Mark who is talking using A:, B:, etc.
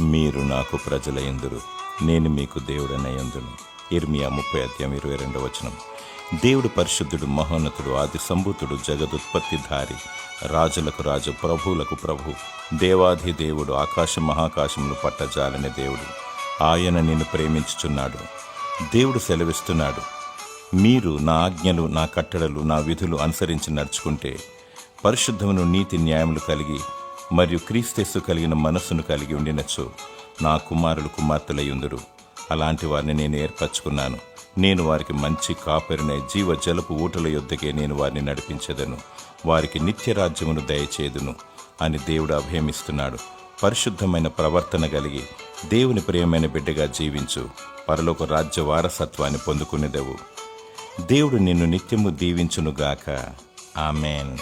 A: మీరు నాకు ప్రజల ఎందురు నేను మీకు దేవుడనయందును ఇర్మియా ముప్పై అధ్యాయం ఇరవై రెండవ వచనం. దేవుడు పరిశుద్ధుడు మహోన్నతుడు ఆది సంభూతుడు జగదుత్పత్తిధారి రాజులకు రాజు ప్రభువులకు ప్రభు దేవాది దేవుడు ఆకాశ మహాకాశములు పట్టజాలని దేవుడు. ఆయన నిన్ను ప్రేమించుచున్నాడు. దేవుడు సెలవిస్తున్నాడు. మీరు నా ఆజ్ఞలు నా కట్టడలు నా విధులు అనుసరించి నడుచుకుంటే పరిశుద్ధమును నీతి న్యాయములు కలిగి మరియు క్రీస్తస్సు కలిగిన మనస్సును కలిగి ఉండినచ్చు నా కుమారులు కుమార్తెలయ్యుందురు అలాంటి వారిని నేను ఏర్పరచుకున్నాను. నేను వారికి మంచి కాపరినే జీవ జలపు ఊటల యొద్దకే నేను వారిని నడిపించదను. వారికి నిత్య రాజ్యమును దయచేదును అని దేవుడు అభయమిస్తున్నాడు. పరిశుద్ధమైన ప్రవర్తన కలిగి దేవుని ప్రియమైన బిడ్డగా జీవించు. పరలోక రాజ్య వారసత్వాన్ని పొందుకునేదవు. దేవుడు నిన్ను నిత్యము దీవించునుగాక. ఆమెన్.